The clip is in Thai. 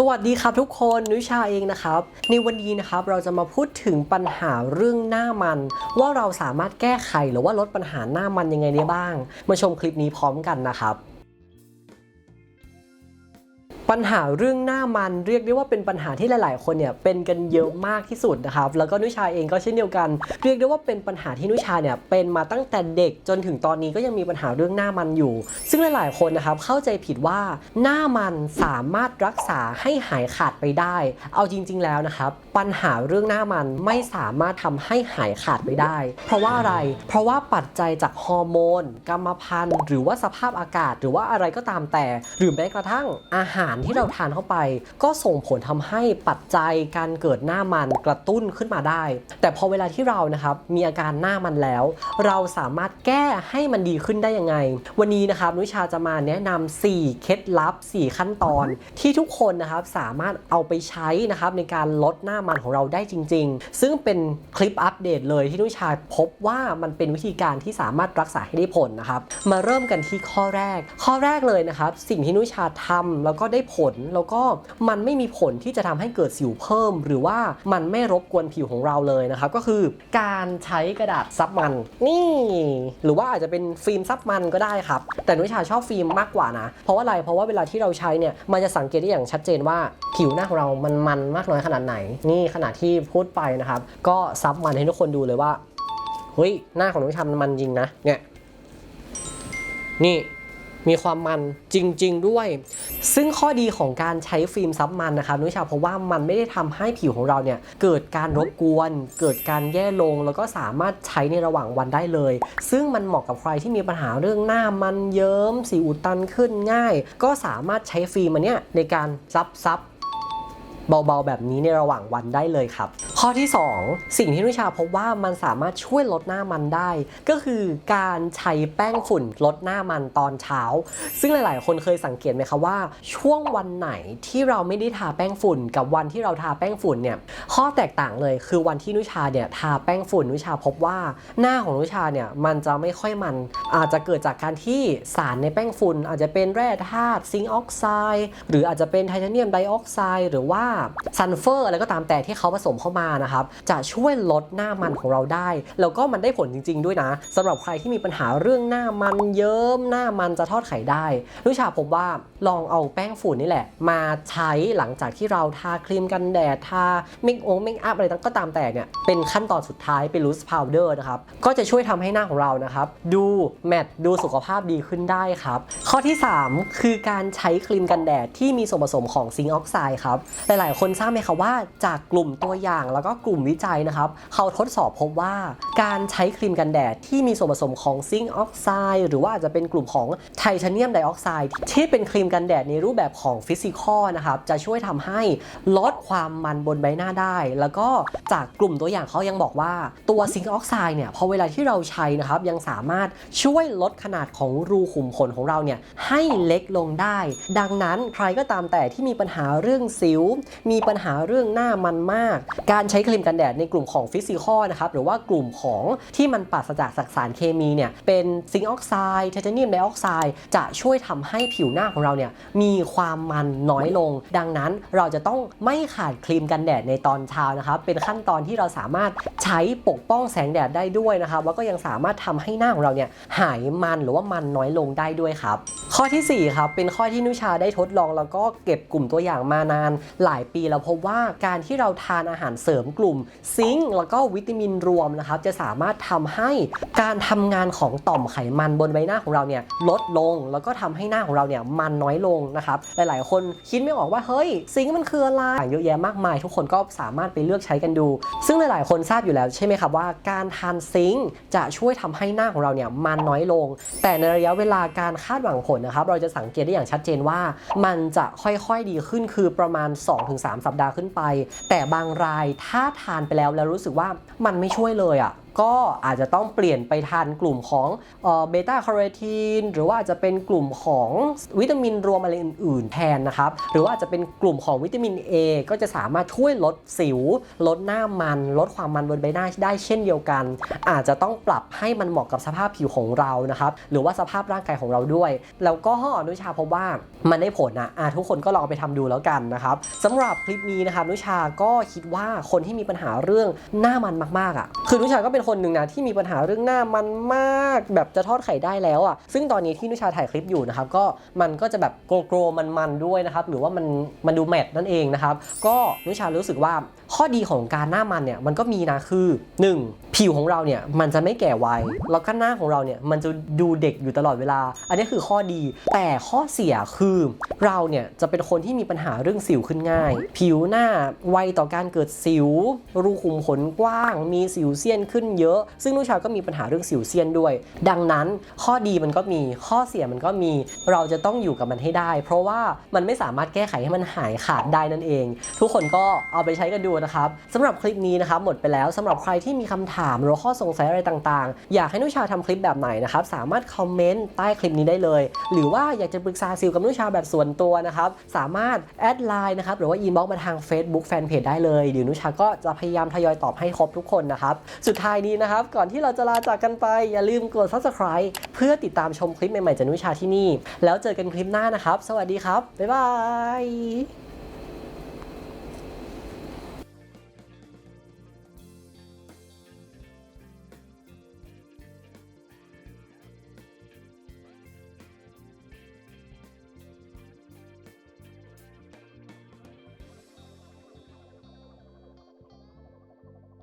สวัสดีครับทุกคนนุชาเองนะครับ ในวันนี้นะครับเราจะมาพูดถึงปัญหาเรื่องหน้ามัน ว่าเราสามารถแก้ไขหรือว่าลดปัญหาหน้ามันยังไงได้บ้าง มาชมคลิปนี้พร้อมกันนะครับ ปัญหาเรื่องหน้ามันเรียกได้ว่าเป็นปัญหาที่หลาย ๆ คนเนี่ยเป็นกันเยอะมากที่สุดนะครับแล้วก็นุชาเองก็เช่นเดียวกัน เรียกได้ว่าเป็นปัญหาที่นุชาเนี่ยเป็นมาตั้งแต่เด็กจนถึงตอนนี้ก็ยังมีปัญหาเรื่องหน้ามันอยู่ ซึ่งหลาย ๆ คนนะครับเข้าใจผิดว่าหน้ามันสามารถรักษาให้หายขาดไปได้ เอาจริง ๆ แล้วนะครับปัญหาเรื่องหน้ามันไม่สามารถทำให้หายขาดไปได้ เพราะว่าอะไร เพราะว่าปัจจัยจากฮอร์โมน กรรมพันธุ์ หรือว่าสภาพอากาศ หรือว่าอะไรก็ตามแต่ หรือแม้กระทั่งอาหารที่เราทานเข้าไป ก็ส่งผลทำให้ปัจจัยการเกิดหน้ามันกระตุ้นขึ้นมาได้ แต่พอเวลาที่เรานะครับมีอาการหน้ามันแล้ว เราสามารถแก้ให้มันดีขึ้นได้ยังไง วันนี้นะครับนุชาจะมาแนะนำ4เคล็ดลับ 4 ขั้นตอน ที่ทุกคนนะครับสามารถเอาไปใช้นะครับในการลดหน้ามันของเราได้จริง ๆ ซึ่งเป็นคลิปอัปเดตเลยที่นุชาพบว่ามันเป็นวิธีการที่สามารถรักษาให้ได้ผลนะครับ มาเริ่มกันที่ข้อแรก ข้อแรกเลยนะครับ สิ่งที่นุชาทำแล้วก็ได้ผลแล้วก็มันไม่มีผลที่จะทำให้เกิดสิวเพิ่ม หรือว่ามันไม่รบกวนผิวของเราเลยนะครับก็คือการใช้กระดาษซับมันนี่ หรือว่าอาจจะเป็นฟิล์มซับมันก็ได้ครับ แต่นุชาชอบฟิล์มมากกว่านะ เพราะว่าอะไรเพราะว่าเวลาที่เราใช้เนี่ยมันจะสังเกตได้อย่างชัดเจนว่าผิวหน้าของเรามันมันมากน้อยขนาดไหน นี่ขนาดที่พูดไปนะครับ ก็ซับมันให้ทุกคนดูเลยว่าเฮ้ยหน้าของนุชามันมันจริงนะเนี่ยนี่ มีความมันจริง ๆ ด้วย ซึ่งข้อดีของการใช้ฟิล์มซับมันนะครับนุชาเพราะว่ามันไม่ได้ทำให้ผิวของเราเนี่ยเกิดการรบกวน เกิดการแย่ลง แล้วก็สามารถใช้ในระหว่างวันได้เลย ซึ่งมันเหมาะกับใครที่มีปัญหาเรื่องหน้ามันเยิ้มสีอุดตันขึ้นง่าย ก็สามารถใช้ฟิล์มอันเนี้ยในการซับซับ เบาๆ แบบนี้ในระหว่างวันได้เลยครับ ข้อที่ 2 สิ่งที่นุชาพบว่ามันสามารถช่วยลดหน้ามันได้ ก็คือการใช้แป้งฝุ่นลดหน้ามันตอนเช้า ซึ่งหลายๆ คนเคยสังเกตไหมคะว่า ช่วงวันไหนที่เราไม่ได้ทาแป้งฝุ่น กับวันที่เราทาแป้งฝุ่นเนี่ยข้อแตกต่างเลยคือวันที่นุชาเนี่ยทาแป้งฝุ่นนุชาพบว่าหน้าของนุชาเนี่ยมันจะไม่ค่อยมันอาจจะเกิดจากการที่สารในแป้งฝุ่นอาจจะเป็นแร่ธาตุซิงค์ออกไซด์หรืออาจจะเป็นไทเทเนียมไดออกไซด์หรือว่าซัลเฟอร์อะไรก็ตามแต่ที่เขาผสมเข้ามานะครับ จะช่วยลดหน้ามันของเราได้ แล้วก็มันได้ผลจริง ๆ ด้วยนะสำหรับใครที่มีปัญหาเรื่องหน้ามันเยิ้มหน้ามันจะทอดไข่ได้นุชาพบว่าลองเอาแป้งฝุ่นนี่แหละ มาใช้หลังจากที่เราทาครีมกันแดดทาเมคองเมคอัพอะไรต่างก็ตามแต่เนี่ยเป็นขั้นตอนสุดท้ายเป็นลูสพาวเดอร์นะครับก็จะช่วยทำให้หน้าของเรานะครับดูแมตดูสุขภาพดีขึ้นได้ครับข้อที่ 3 คือการใช้ครีมกันแดดที่มีส่วนผสมของซิงค์ออกไซด์ครับหลายๆคนทราบไหมคะว่าจากกลุ่มตัวอย่างแล้วก็กลุ่มวิจัยนะครับเขาทดสอบพบว่าการใช้ครีมกันแดดที่มีส่วนผสมของซิงค์ออกไซด์หรือว่าอาจจะเป็นกลุ่มของไทเทเนียมไดออกไซด์ที่เป็นครีมกันแดดในรูปแบบของฟิสิกอลนะครับจะช่วยทำให้ลดความมันบนใบหน้าได้ แล้วก็จากกลุ่มตัวอย่างเขายังบอกว่าตัวซิงค์ออกไซด์เนี่ยพอเวลาที่เราใช้นะครับยังสามารถช่วยลดขนาดของรูขุมขนของเราเนี่ยให้เล็กลงได้ ดังนั้นใครก็ตามแต่ที่มีปัญหาเรื่องสิวมีปัญหาเรื่องหน้ามันมาก การใช้ครีมกันแดดในกลุ่มของฟิสิกอลนะครับหรือว่ากลุ่มของที่มันปราศจากสารเคมีเนี่ยเป็นซิงค์ออกไซด์ไทเทเนียมไดออกไซด์จะช่วยทำให้ผิวหน้าของเราเนี่ยมีความมันน้อยลง ดังนั้นเราจะต้องไม่ขาดครีมกันแดดในตอนเช้านะครับเป็นขั้นตอนที่เราสามารถใช้ปกป้องแสงแดดได้ด้วยนะครับแล้วก็ยังสามารถทำให้หน้าของเราเนี่ยหายมันหรือว่ามันน้อยลงได้ด้วยครับ ข้อทีสี่4ครับเป็นข้อที่นุชาได้ทดลองแล้วก็เก็บกลุ่มตัวอย่างมานานหลายายปีแล้วพบว่าการที่เราทานอาหารเสริมกลุ่ม ซิงค์แล้วก็วิตามินรวมนะครับจะสามารถทำให้การทำงานของต่อมไขมันบนใบหน้าของเราเนี่ยลดลงแล้วก็ทำให้หน้าของเราเนี่ยมันน้อยลงนะครับหลายๆ คนคิดไม่ออกว่าเฮ้ยซิงค์มันคืออะไรเยอะแยะมากมาย ทุกคนก็สามารถไปเลือกใช้กันดู ซึ่งหลายๆ คนทราบอยู่แล้วใช่ไหมครับว่าการทานซิงค์จะช่วยทำให้หน้าของเราเนี่ยมันน้อยลง แต่ในระยะเวลาการคาดหวังผลนะครับเราจะสังเกตได้อย่างชัดเจนว่า มันจะค่อยๆดีขึ้นคือประมาณ2-3สัปดาห์ขึ้นไป แต่บางรายถ้าทานไปแล้วแล้วรู้สึกว่ามันไม่ช่วยเลยอะ ก็อาจจะต้องเปลี่ยนไปทานกลุ่มของเบต้าคาร์ทีนหรือว่าอาจจะเป็นกลุ่มของวิตามินรวมอะไรอื่น ๆ แทนนะครับ หรือว่าอาจจะเป็นกลุ่มของวิตามิน A ก็จะสามารถช่วยลดสิว ลดหน้ามัน ลดความมันบนใบหน้าได้เช่นเดียวกัน อาจจะต้องปรับให้มันเหมาะกับสภาพผิวของเรานะครับหรือว่าสภาพร่างกายของเราด้วย แล้วก็นุชาพบว่ามันได้ผลนะอะทุกคนก็ลองไปทำดูแล้วกันนะครับสำหรับคลิปนี้นะครับนุชาก็คิดว่าคนที่มีปัญหาเรื่องหน้ามันมากๆอะคือนุชาก็เป็นคนหนึ่งนะที่มีปัญหาเรื่องหน้ามันมาก แบบจะทอดไข่ได้แล้วอะซึ่งตอนนี้ที่นุชาถ่ายคลิปอยู่นะครับก็มันก็จะแบบโกลโกลมันๆด้วยนะครับหรือว่ามันมันดูแมตต์นั่นเองนะครับก็นุชารู้สึกว่าข้อดีของการหน้ามันเนี่ยมันก็มีนะคือ 1. ผิวของเราเนี่ยมันจะไม่แก่วัยแล้วก็หน้าของเราเนี่ยมันจะดูเด็กอยู่ตลอดเวลา อันนี้คือข้อดี แต่ข้อเสียคือเราเนี่ยจะเป็นคนที่มีปัญหาเรื่องสิวขึ้นง่าย ผิวหน้าไวต่อการเกิดสิว รูขุมขนกว้าง มีสิวเซียนขึ้นเยอะ ซึ่งนุชาก็มีปัญหาเรื่องสิวเซียนด้วย ดังนั้นข้อดีมันก็มีข้อเสียมันก็มี เราจะต้องอยู่กับมันให้ได้ เพราะว่ามันไม่สามารถแก้ไขให้มันหายขาดได้นั่นเอง ทุกคนก็เอาไปใช้กันดูนะครับสำหรับคลิปนี้นะครับหมดไปแล้วสำหรับใครที่มีคำถามหรือข้อสงสัยอะไรต่างๆ อยากให้นุชาทำคลิปแบบไหนนะครับสามารถคอมเมนต์ใต้คลิปนี้ได้เลย หรือว่าอยากจะปรึกษาซิลกับนุชาแบบส่วนตัวนะครับสามารถแอดไลน์นะครับหรือว่าอีเมลมาทาง Facebook Fanpage ได้เลยเดี๋ยวนุชาก็จะพยายามทยอยตอบให้ครบทุกคนนะครับสุดท้ายนี้นะครับ ก่อนที่เราจะลาจากกันไป อย่าลืมกด subscribe เพื่อติดตามชมคลิปใหม่ๆจากนุชาที่นี่ แล้วเจอกันคลิปหน้านะครับ สวัสดีครับ บ๊ายบาย